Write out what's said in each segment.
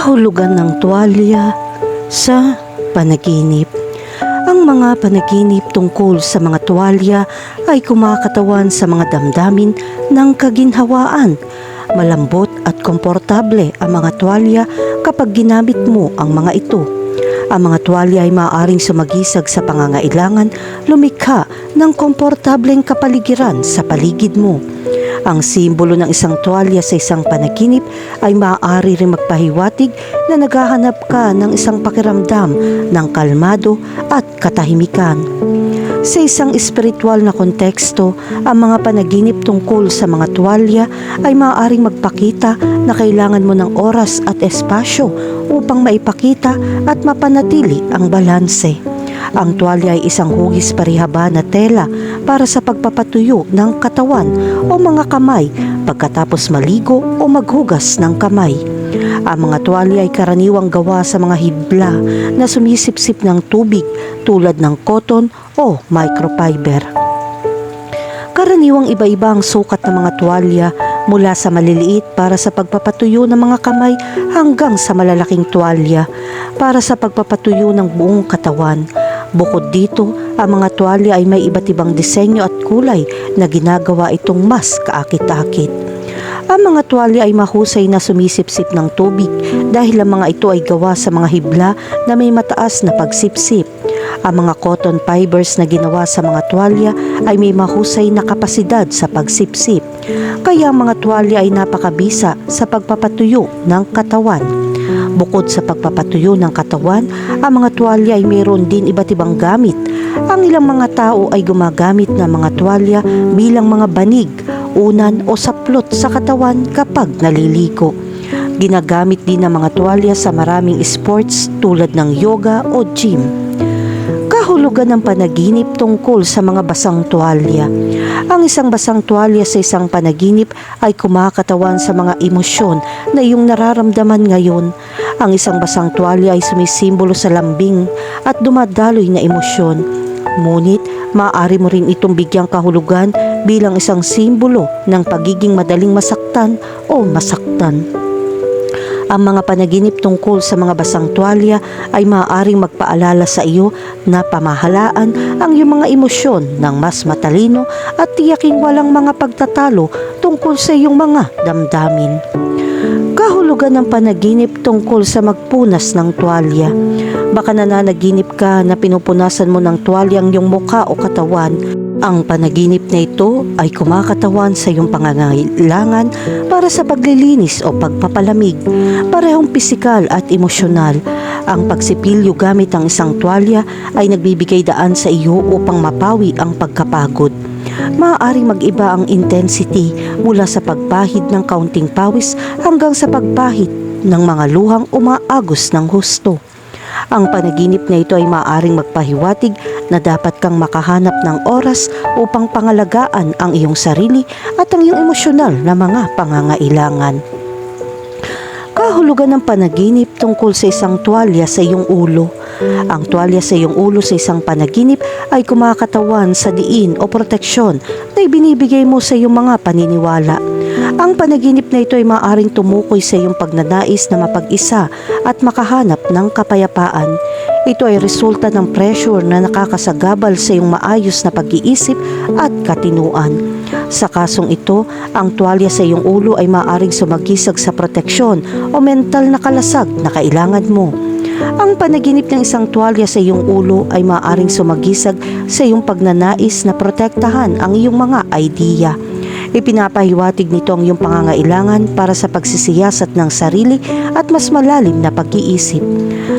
kahulugan ng tuwalya sa panaginip. Ang mga panaginip tungkol sa mga tuwalya ay kumakatawan sa mga damdamin ng kaginhawaan. Malambot at komportable ang mga tuwalya kapag ginamit mo ang mga ito. Ang mga tuwalya ay maaaring sumagisag sa pangangailangan lumikha ng komportableng kapaligiran sa paligid mo. Ang simbolo ng isang tuwalya sa isang panaginip ay maaari rin magpahiwatig na naghahanap ka ng isang pakiramdam ng kalmado at katahimikan. Sa isang espiritual na konteksto, ang mga panaginip tungkol sa mga tuwalya ay maaaring magpakita na kailangan mo ng oras at espasyo upang maipakita at mapanatili ang balanse. Ang tuwalya ay isang hugis parihaba na tela para sa pagpapatuyo ng katawan o mga kamay pagkatapos maligo o maghugas ng kamay. Ang mga tuwalya ay karaniwang gawa sa mga hibla na sumisipsip ng tubig tulad ng cotton o microfiber. Karaniwang iba-iba ang sukat ng mga tuwalya mula sa maliliit para sa pagpapatuyo ng mga kamay hanggang sa malalaking tuwalya para sa pagpapatuyo ng buong katawan. Bukod dito, ang mga tuwalya ay may iba't ibang disenyo at kulay na ginagawa itong mas kaakit-akit. Ang mga tuwalya ay mahusay na sumisipsip ng tubig dahil ang mga ito ay gawa sa mga hibla na may mataas na pagsipsip. Ang mga cotton fibers na ginawa sa mga tuwalya ay may mahusay na kapasidad sa pagsipsip. Kaya ang mga tuwalya ay napakabisa sa pagpapatuyo ng katawan. Bukod sa pagpapatuyo ng katawan, ang mga tuwalya ay mayroon din iba't ibang gamit. Ang ilang mga tao ay gumagamit ng mga tuwalya bilang mga banig, unan o saplot sa katawan kapag naliligo. Ginagamit din ng mga tuwalya sa maraming sports tulad ng yoga o gym kahulugan ng panaginip tungkol sa mga basang tuwalya. Ang isang basang tuwalya sa isang panaginip ay kumakatawan sa mga emosyon na iyong nararamdaman ngayon. Ang isang basang tuwalya ay sumisimbolo sa lambing at dumadaloy na emosyon. Ngunit, maaari mo rin itong bigyang kahulugan bilang isang simbolo ng pagiging madaling masaktan o masaktan. Ang mga panaginip tungkol sa mga basang tuwalya ay maaaring magpaalala sa iyo na pamahalaan ang iyong mga emosyon ng mas matalino at tiyaking walang mga pagtatalo tungkol sa iyong mga damdamin. Kahulugan ng panaginip tungkol sa magpunas ng tuwalya. Baka nananaginip ka na pinupunasan mo ng tuwalya ang iyong mukha o katawan ang panaginip na ito ay kumakatawan sa iyong pangangailangan para sa paglilinis o pagpapalamig, parehong pisikal at emosyonal. Ang pagsipilyo gamit ang isang tuwalya ay nagbibigay daan sa iyo upang mapawi ang pagkapagod. Maaaring mag-iba ang intensity mula sa pagpahid ng kaunting pawis hanggang sa pagpahid ng mga luhang umaagos ng husto. Ang panaginip na ito ay maaaring magpahiwatig na dapat kang makahanap ng oras upang pangalagaan ang iyong sarili at ang iyong emosyonal na mga pangangailangan. Kahulugan ng panaginip tungkol sa isang tuwalya sa iyong ulo. Ang tuwalya sa iyong ulo sa isang panaginip ay kumakatawan sa diin o proteksyon na ibinibigay mo sa iyong mga paniniwala. Ang panaginip na ito ay maaaring tumukoy sa iyong pagnanais na mapag-isa at makahanap ng kapayapaan. Ito ay resulta ng pressure na nakakasagabal sa iyong maayos na pag-iisip at katinuan. Sa kasong ito, ang tuwalya sa iyong ulo ay maaaring sumagisag sa proteksyon o mental na kalasag na kailangan mo. Ang panaginip ng isang tuwalya sa iyong ulo ay maaaring sumagisag sa iyong pagnanais na protektahan ang iyong mga idea. Ipinapahiwatig nito ang iyong pangangailangan para sa pagsisiyasat ng sarili at mas malalim na pag-iisip.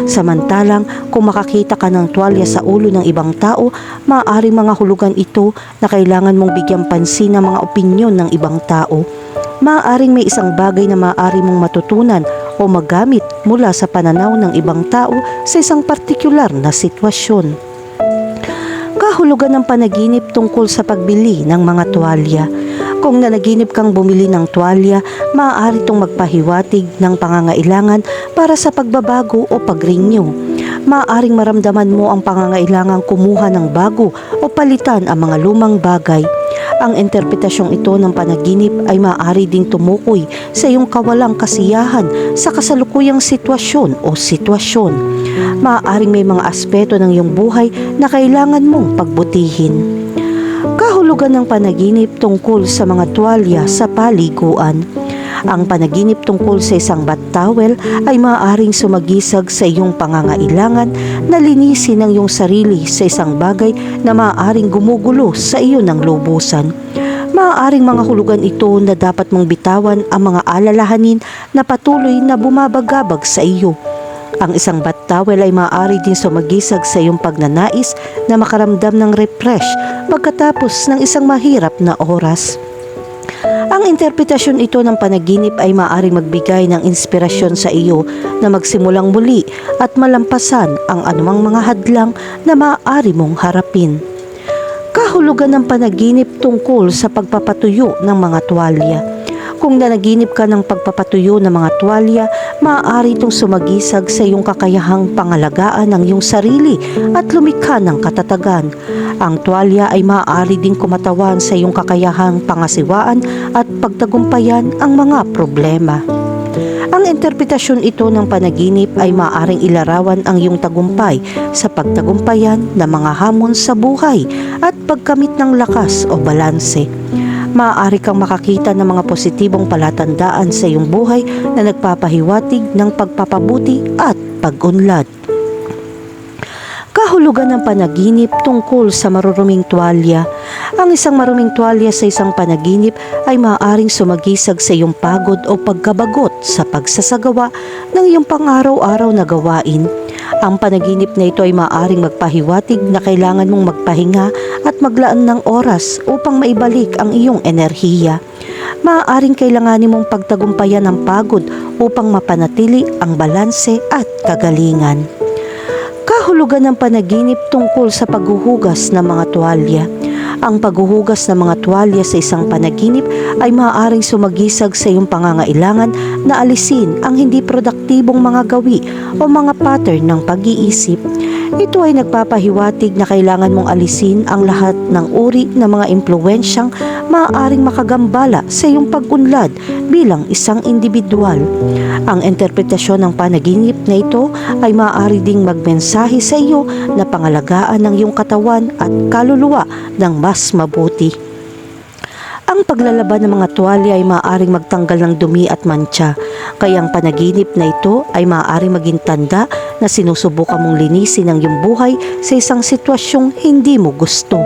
Samantalang, kung makakita ka ng tuwalya sa ulo ng ibang tao, maaaring mga hulugan ito na kailangan mong bigyang pansin ng mga opinyon ng ibang tao. Maaaring may isang bagay na maaari mong matutunan o magamit mula sa pananaw ng ibang tao sa isang partikular na sitwasyon. Kahulugan ng panaginip tungkol sa pagbili ng mga tuwalya. Kung nanaginip kang bumili ng tuwalya, maaari itong magpahiwatig ng pangangailangan para sa pagbabago o pag-renew. Maaaring maramdaman mo ang pangangailangang kumuha ng bago o palitan ang mga lumang bagay. Ang interpretasyong ito ng panaginip ay maaari ding tumukoy sa iyong kawalang kasiyahan sa kasalukuyang sitwasyon o sitwasyon. Maaaring may mga aspeto ng iyong buhay na kailangan mong pagbutihin. Kahulugan ng panaginip tungkol sa mga tuwalya sa paliguan. Ang panaginip tungkol sa isang bat towel ay maaaring sumagisag sa iyong pangangailangan na linisin ang iyong sarili sa isang bagay na maaaring gumugulo sa iyo ng lubusan. Maaaring mga hulugan ito na dapat mong bitawan ang mga alalahanin na patuloy na bumabagabag sa iyo. Ang isang bat towel ay maaari din sumagisag sa iyong pagnanais na makaramdam ng refresh pagkatapos ng isang mahirap na oras. Ang interpretasyon ito ng panaginip ay maaaring magbigay ng inspirasyon sa iyo na magsimulang muli at malampasan ang anumang mga hadlang na maaari mong harapin. Kahulugan ng panaginip tungkol sa pagpapatuyo ng mga tuwalya. Kung nanaginip ka ng pagpapatuyo ng mga tuwalya, maaari itong sumagisag sa iyong kakayahang pangalagaan ng iyong sarili at lumikha ng katatagan. Ang tuwalya ay maaari ding kumatawan sa iyong kakayahang pangasiwaan at pagtagumpayan ang mga problema. Ang interpretasyon ito ng panaginip ay maaaring ilarawan ang iyong tagumpay sa pagtagumpayan ng mga hamon sa buhay at pagkamit ng lakas o balanse. Maaari kang makakita ng mga positibong palatandaan sa iyong buhay na nagpapahiwatig ng pagpapabuti at pag-unlad. Kahulugan ng panaginip tungkol sa maruruming tuwalya. Ang isang maruming tuwalya sa isang panaginip ay maaaring sumagisag sa iyong pagod o pagkabagot sa pagsasagawa ng iyong pang-araw-araw na gawain. Ang panaginip na ito ay maaaring magpahiwatig na kailangan mong magpahinga at maglaan ng oras upang maibalik ang iyong enerhiya. Maaaring kailanganin mong pagtagumpayan ng pagod upang mapanatili ang balanse at kagalingan. Kahulugan ng panaginip tungkol sa paghuhugas ng mga tuwalya. Ang paghuhugas ng mga tuwalya sa isang panaginip ay maaaring sumagisag sa iyong pangangailangan na alisin ang hindi produktibong mga gawi o mga pattern ng pag-iisip. Ito ay nagpapahiwatig na kailangan mong alisin ang lahat ng uri ng mga impluensyang maaaring makagambala sa iyong pag-unlad bilang isang individual. Ang interpretasyon ng panaginip na ito ay maaari ding magmensahe sa iyo na pangalagaan ng iyong katawan at kaluluwa ng mas mabuti. Ang paglalaban ng mga tuwalya ay maaaring magtanggal ng dumi at mantsa, kaya ang panaginip na ito ay maaaring maging tanda na sinusubukan mong linisin ang iyong buhay sa isang sitwasyong hindi mo gusto.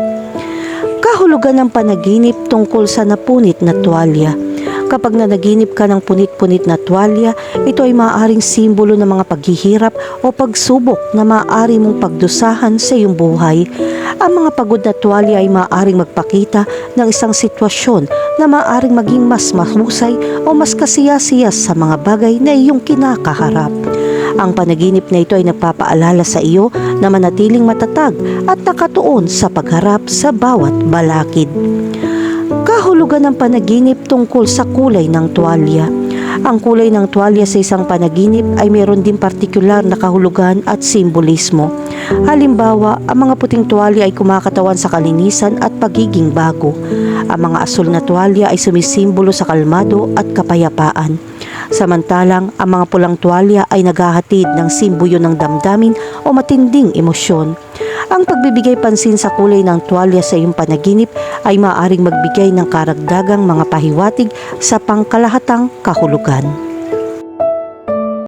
Kahulugan ng panaginip tungkol sa napunit na tuwalya. Kapag nanaginip ka ng punit-punit na tuwalya, ito ay maaaring simbolo ng mga paghihirap o pagsubok na maaari mong pagdusahan sa iyong buhay. Ang mga pagod na tuwalya ay maaaring magpakita ng isang sitwasyon na maaaring maging mas mahusay o mas kasiyasiyas sa mga bagay na iyong kinakaharap. Ang panaginip na ito ay nagpapaalala sa iyo na manatiling matatag at nakatuon sa pagharap sa bawat balakid. Kahulugan ng panaginip tungkol sa kulay ng tuwalya. Ang kulay ng tuwalya sa isang panaginip ay mayroon din partikular na kahulugan at simbolismo. Halimbawa, ang mga puting tuwalya ay kumakatawan sa kalinisan at pagiging bago. Ang mga asul na tuwalya ay sumisimbolo sa kalmado at kapayapaan. Samantalang, ang mga pulang tuwalya ay naghahatid ng simbuyo ng damdamin o matinding emosyon. Ang pagbibigay pansin sa kulay ng tuwalya sa iyong panaginip ay maaaring magbigay ng karagdagang mga pahiwatig sa pangkalahatang kahulugan.